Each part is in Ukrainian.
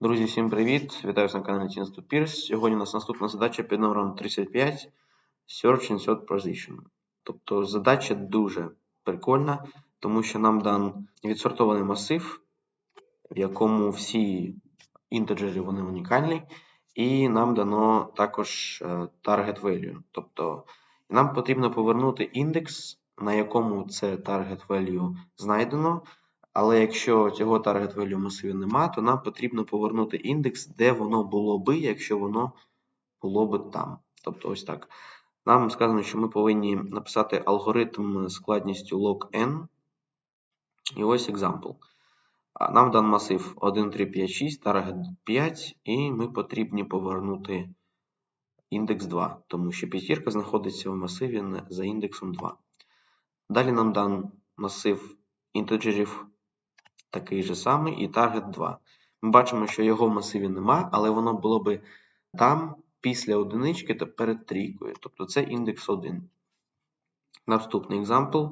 Друзі, всім привіт! Вітаю вас на каналі Тінсту Пірс. Сьогодні у нас наступна задача під номером 35 Search Insert Position. Тобто задача дуже прикольна, тому що нам дан відсортований масив, в якому всі інтеджери вони унікальні, і нам дано також е, target value. Тобто нам потрібно повернути індекс, на якому це target value знайдено. Але якщо цього target value масиві нема, то нам потрібно повернути індекс, де воно було би, якщо воно було би там. Тобто ось так. Нам сказано, що ми повинні написати алгоритм складністю log n. І ось example. Нам дан масив 1, 3, 5, 6, target 5, і ми потрібні повернути індекс 2, тому що п'ятірка знаходиться в масиві за індексом 2. Далі нам дан масив інтеджерів такий же самий і target 2. Ми бачимо, що його в масиві нема, але воно було би там після одинички та перед трійкою. Тобто це індекс 1. Наступний екзампл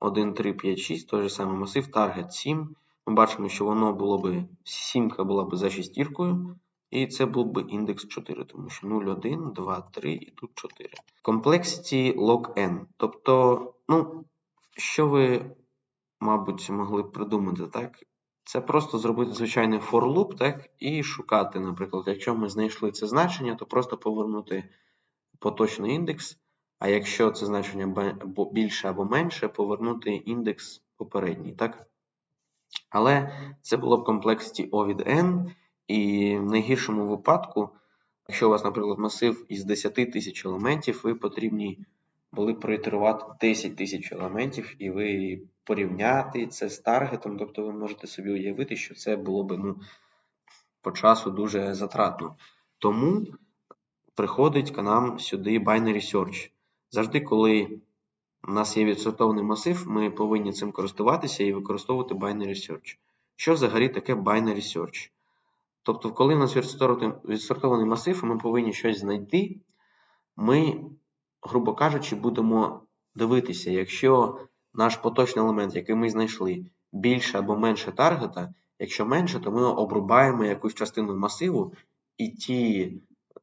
1, 3, 5, 6, той же самий масив, target 7. Ми бачимо, що воно було би, сімка була б за шестіркою, і це був би індекс 4, тому що 0, 1, 2, 3 і тут 4. Complexity log n. Тобто, ну, що ви мабуть, могли б придумати, так? Це просто зробити звичайний for loop, так, і шукати, наприклад, якщо ми знайшли це значення, то просто повернути поточний індекс, а якщо це значення більше або менше, повернути індекс попередній, так? Але це було б комплексіті O від N, і в найгіршому випадку, якщо у вас, наприклад, масив із 10 тисяч елементів, ви потрібні були проітерувати 10 тисяч елементів, і ви порівняти це з таргетом, тобто ви можете собі уявити, що це було б ну, по часу дуже затратно. Тому приходить к нам сюди binary search. Завжди, коли у нас є відсортований масив, ми повинні цим користуватися і використовувати binary search. Що взагалі таке binary search? Тобто, коли у нас відсортований масив, і ми повинні щось знайти, ми грубо кажучи, будемо дивитися, якщо наш поточний елемент, який ми знайшли, більше або менше таргета, якщо менше, то ми обрубаємо якусь частину масиву, і ті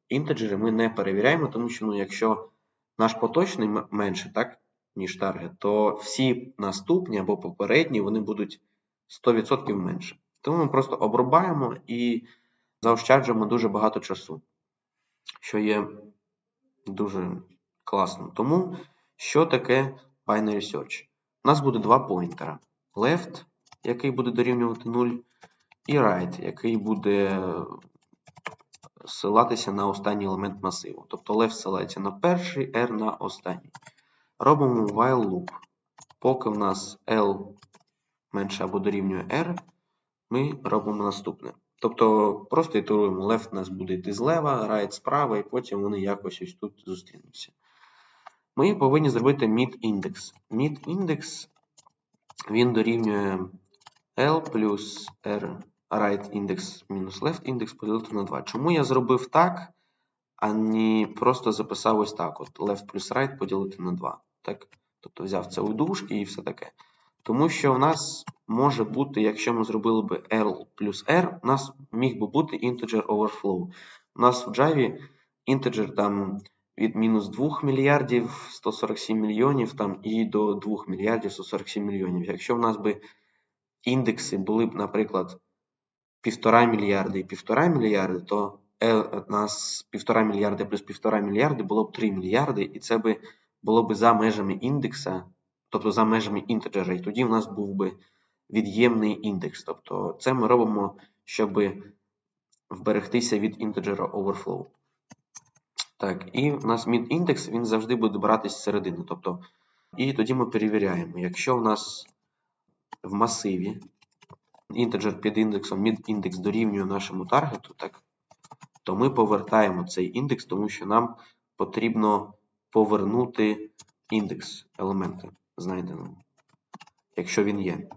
інтеджери ми не перевіряємо, тому що ну, якщо наш поточний менше, так, ніж таргет, то всі наступні або попередні вони будуть 100% менше. Тому ми просто обрубаємо і заощаджуємо дуже багато часу, що є дуже Класно. Тому що таке binary search? У нас буде два поінтера. Left, який буде дорівнювати 0, і right, який буде ссилатися на останній елемент масиву. Тобто left ссилається на перший, R на останній. Робимо while loop. Поки в нас L менше або дорівнює R, ми робимо наступне. Тобто просто ітеруємо left у нас буде йти злева, right справа, і потім вони якось ось тут зустрінуться ми повинні зробити mid-індекс. Mid-індекс він дорівнює L плюс R right index мінус left index поділити на 2. Чому я зробив так, а не просто записав ось так: от left плюс right поділити на 2. Так? Тобто взяв це у дужки і все таке. Тому що в нас може бути, якщо ми зробили би L плюс R, у нас міг би бути integer overflow. У нас в Java integer там від мінус 2 мільярдів 147 мільйонів там, і до 2 мільярдів 147 мільйонів. Якщо в нас би індекси були б, наприклад, 1,5 мільярди і 1,5 мільярди, то у нас 1,5 мільярди плюс 1,5 мільярди було б 3 мільярди, і це би було б за межами індекса, тобто за межами інтеджера, і тоді в нас був би від'ємний індекс. Тобто це ми робимо, щоб вберегтися від інтеджера overflow. Так, і у нас mid-індекс, він завжди буде братись з середини. Тобто, І тоді ми перевіряємо, якщо у нас в масиві інтеджер під індексом mid-індекс дорівнює нашому таргету, так, то ми повертаємо цей індекс, тому що нам потрібно повернути індекс елемента знайденого, якщо він є.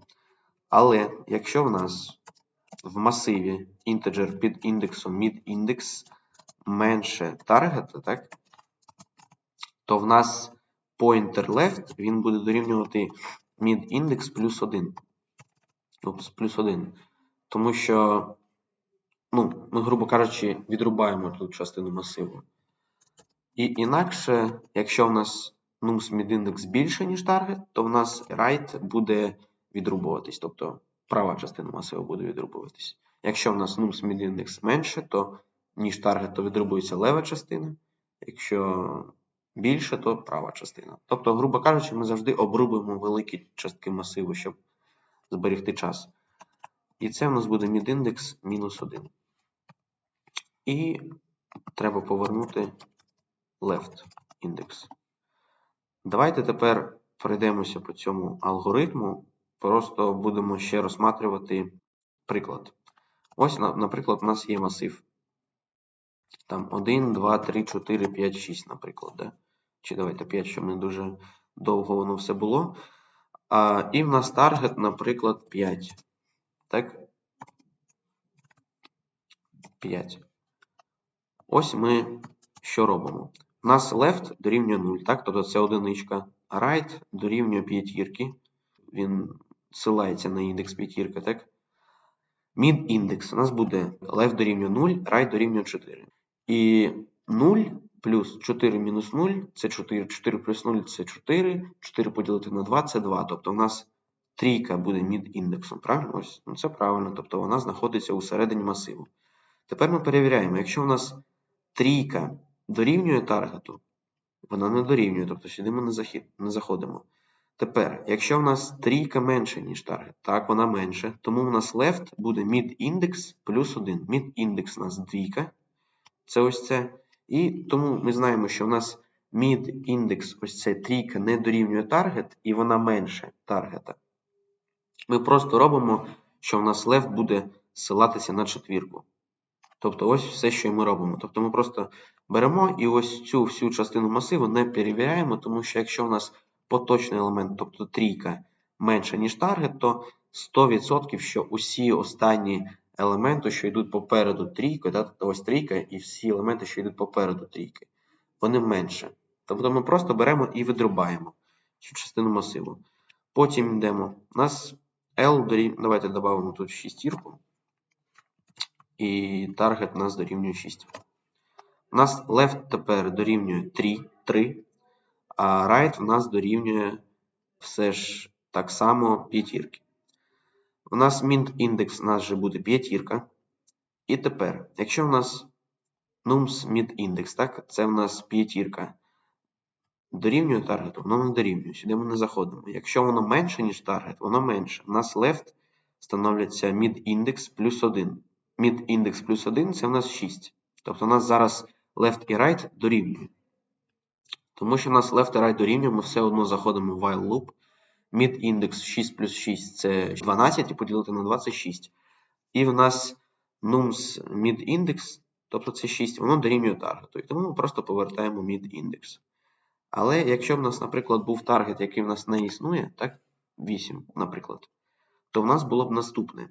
Але якщо в нас в масиві інтеджер під індексом mid-індекс менше таргета, так? то в нас pointer left він буде дорівнювати mid-index плюс 1. Упс, плюс 1. Тому що ну, ми, грубо кажучи, відрубаємо тут частину масиву. І інакше, якщо в нас nums мідіндекс більше, ніж таргет, то в нас right буде відрубуватись, тобто права частина масиву буде відрубуватись. Якщо в нас nums мідіндекс менше, то ніж таргет, то відрубується лева частина. Якщо більше, то права частина. Тобто, грубо кажучи, ми завжди обрубуємо великі частки масиву, щоб зберегти час. І це в нас буде мідіндекс мінус 1. І треба повернути left індекс. Давайте тепер пройдемося по цьому алгоритму. Просто будемо ще розсматривати приклад. Ось, наприклад, у нас є масив. Там 1, 2, 3, 4, 5, 6, наприклад. Да? Чи давайте 5, щоб не дуже довго воно все було. А, І в нас таргет, наприклад, 5. Так? 5. Ось ми що робимо? У нас left дорівнює 0, так? Тобто це одиничка. Right дорівнює п'ятірки. Він ссилається на індекс п'ятірка, так? Mid індекс у нас буде left дорівнює 0, right дорівнює 4. І 0 плюс 4 мінус 0 це 4. 4 плюс 0 це 4. 4 поділити на 2 це 2. Тобто у нас трійка буде мід індексом. Правильно? Ось, ну Це правильно. Тобто вона знаходиться у середині масиву. Тепер ми перевіряємо, якщо у нас трійка дорівнює таргету, вона не дорівнює, тобто сюди ми не, захід, не заходимо. Тепер, якщо в нас трійка менше, ніж таргет, так, вона менше, тому у нас left буде mid-index плюс 1. Mid-index у нас двійка. Це ось це. І тому ми знаємо, що в нас mid-index, ось це трійка, не дорівнює таргет, і вона менше таргета. Ми просто робимо, що в нас left буде ссилатися на четвірку. Тобто, ось все, що ми робимо. Тобто ми просто беремо і ось цю всю частину масиву не перевіряємо, тому що якщо в нас поточний елемент, тобто трійка, менше, ніж таргет, то 100%, що усі останні елементи, що йдуть попереду трійки, да, тобто ось трійка, і всі елементи, що йдуть попереду трійки, вони менше. Тобто ми просто беремо і відрубаємо цю частину масиву. Потім йдемо. У нас L давайте додамо тут шістірку. І таргет у нас дорівнює 6. У нас left тепер дорівнює 3, 3, а right у нас дорівнює все ж так само п'ятірки. У нас mint індекс у нас вже буде п'ятірка. І тепер, якщо у нас nums mint індекс, так, це у нас п'ятірка. Дорівнює таргету, воно не дорівнює. Сюди ми не заходимо. Якщо воно менше, ніж таргет, воно менше. У нас left становиться mid індекс плюс 1. Mid індекс плюс 1 це у нас 6. Тобто у нас зараз left і right дорівнює. Тому що у нас left і right дорівнює, ми все одно заходимо в while loop. Mid індекс 6 плюс 6 це 12 і поділити на 26. І в нас nums mid індекс, тобто це 6, воно дорівнює таргету. І тому ми просто повертаємо mid індекс. Але якщо у нас, наприклад, був таргет, який в нас не існує, так, 8, наприклад, то в нас було б наступне.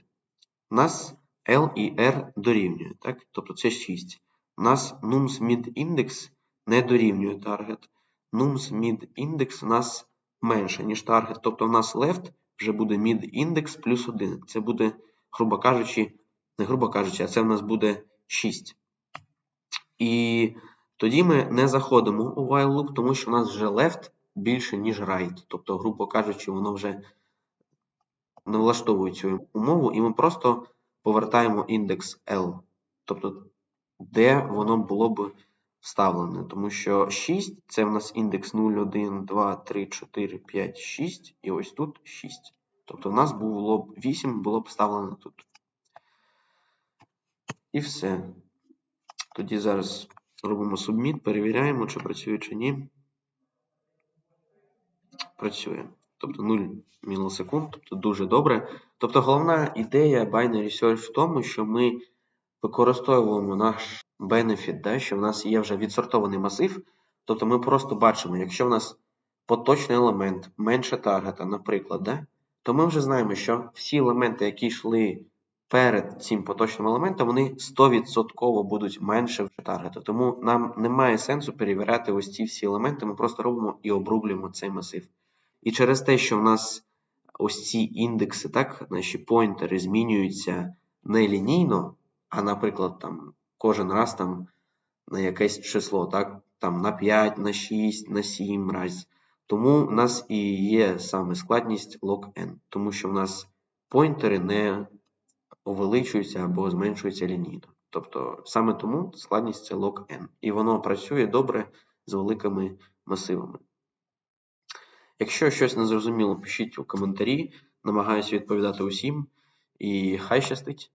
У нас L і R дорівнює, так? тобто це 6. У нас nums mid індекс не дорівнює таргет. Nums mid індекс у нас менше, ніж таргет. Тобто у нас left вже буде mid індекс плюс 1. Це буде, грубо кажучи, не грубо кажучи, а це в нас буде 6. І тоді ми не заходимо у while loop, тому що у нас вже left більше, ніж right. Тобто, грубо кажучи, воно вже не влаштовує цю умову, і ми просто повертаємо індекс L. Тобто, де воно було б вставлене. Тому що 6 це в нас індекс 0, 1, 2, 3, 4, 5, 6. І ось тут 6. Тобто, в нас було б 8 було б вставлено тут. І все. Тоді зараз робимо submit, перевіряємо, чи працює, чи ні. Працює. Тобто 0 мілісекунд, тобто дуже добре. Тобто головна ідея Binary Search в тому, що ми використовуємо наш бенефіт, да, що в нас є вже відсортований масив. Тобто ми просто бачимо, якщо в нас поточний елемент менше таргета, наприклад, да, то ми вже знаємо, що всі елементи, які йшли перед цим поточним елементом, вони 100% будуть менше в таргету. Тому нам немає сенсу перевіряти ось ці всі елементи, ми просто робимо і обрублюємо цей масив. І через те, що в нас ось ці індекси, так, наші поінтери змінюються нелінійно, а, наприклад, там кожен раз там на якесь число, так? Там на 5, на 6, на 7 раз. Тому в нас і є саме складність log n, тому що в нас поінтери не увеличуються або зменшуються лінійно. Тобто саме тому складність це log n. І воно працює добре з великими масивами. Якщо щось незрозуміло, пишіть у коментарі. Намагаюся відповідати усім. І хай щастить!